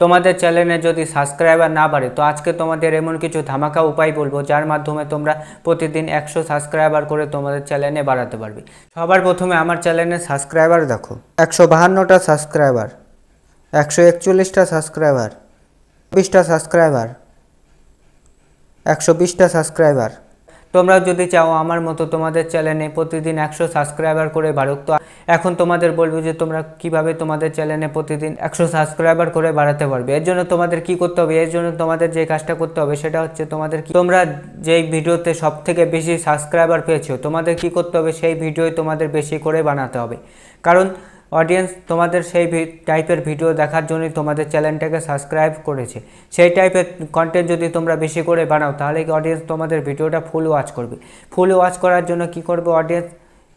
তোমাদের চ্যানেলে যদি সাবস্ক্রাইবার না বাড়ে, তো আজকে তোমাদের এমন কিছু ধামাকা উপায় বলব যার মাধ্যমে তোমরা প্রতিদিন একশো সাবস্ক্রাইবার করে তোমাদের চ্যানেলে বাড়াতে পারবে। সবার প্রথমে আমার চ্যানেলে সাবস্ক্রাইবার দেখো। একশো বাহান্নটা সাবস্ক্রাইবার একশো একচল্লিশটা সাবস্ক্রাইবার বিশটা সাবস্ক্রাইবার একশো বিশটা সাবস্ক্রাইবার তোমরা যদি চাও আমার মতো তোমাদের চ্যানেলে প্রতিদিন একশো সাবস্ক্রাইবার করে বাড়ুক, তো এখন তোমাদের বলব যে তোমরা কীভাবে তোমাদের চ্যানেলে প্রতিদিন একশো সাবস্ক্রাইবার করে বাড়াতে পারবে। এর জন্য তোমাদের কি করতে হবে? এর জন্য তোমাদের যে কাজটা করতে হবে সেটা হচ্ছে তোমাদের তোমরা যেই ভিডিওতে সব থেকে বেশি সাবস্ক্রাইবার পেয়েছ, তোমাদের কি করতে হবে? সেই ভিডিওই তোমাদের বেশি করে বানাতে হবে। কারণ অডিয়েন্স তোমাদের সেই টাইপের ভিডিও দেখার জন্যই তোমাদের চ্যানেলটাকে সাবস্ক্রাইব করেছে। সেই টাইপের কন্টেন্ট যদি তোমরা বেশি করে বানাও, তাহলে কি অডিয়েন্স তোমাদের ভিডিওটা ফুল ওয়াচ করবে? ফুল ওয়াচ করার জন্য কি করবে অডিয়েন্স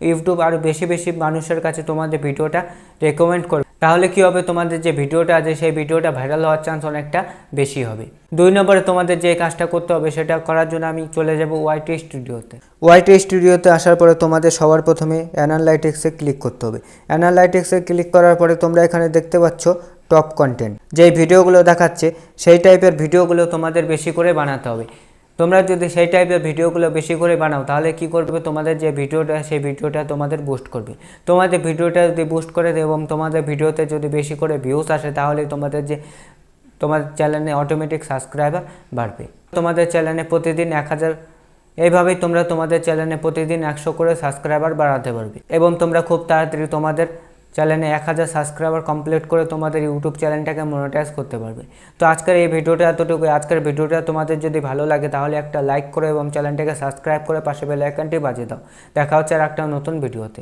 ইউটিউব আরও বেশি বেশি মানুষের কাছে তোমাদের ভিডিওটা রেকমেন্ড করবে। তাহলে কি হবে? তোমাদের যে ভিডিওটা আছে, সেই ভিডিওটা ভাইরাল হওয়ার চান্স অনেকটা বেশি হবে। দুই নম্বরে তোমাদের যে কাজটা করতে হবে, সেটা করার জন্য আমি চলে যাব ওয়াইটি স্টুডিওতে ওয়াইটি স্টুডিওতে আসার পরে তোমাদের সবার প্রথমে অ্যানালাইটিক্সে ক্লিক করতে হবে। অ্যানালাইটিক্সে ক্লিক করার পরে তোমরা এখানে দেখতে পাচ্ছ টপ কন্টেন্ট যেই ভিডিওগুলো দেখাচ্ছে, সেই টাইপের ভিডিওগুলো তোমাদের বেশি করে বানাতে হবে। তোমরা যদি সেই টাইপের ভিডিওগুলো বেশি করে বানাও, তাহলে কি করবে? তোমাদের যে ভিডিওটা, সেই ভিডিওটা তোমাদের বুস্ট করবে। তোমাদের ভিডিওটা যদি বুস্ট করে এবং তোমাদের ভিডিওতে যদি বেশি করে ভিউজ আসে, তাহলে তোমাদের যে তোমার চ্যানেলে অটোমেটিক সাবস্ক্রাইবার বাড়বে। তোমাদের চ্যানেলে প্রতিদিন এক হাজার, এইভাবেই তোমরা তোমাদের চ্যানেলে প্রতিদিন একশো করে সাবস্ক্রাইবার বাড়াতে পারবে। এবং তোমরা খুব তাড়াতাড়ি তোমাদের চ্যানেলে এক হাজার সাবস্ক্রাইবার কমপ্লিট করে তোমাদের ইউটিউব চ্যানেলটাকে মনিটাইজ করতে পারবে। তো আজকের এই ভিডিওটা এতটুকু আজকের ভিডিওটা তোমাদের যদি ভালো লাগে, তাহলে একটা লাইক করো এবং চ্যানেলটাকে সাবস্ক্রাইব করে পাশে বেল আইকনটি বাজিয়ে দাও। দেখা হচ্ছে আর একটা নতুন ভিডিওতে।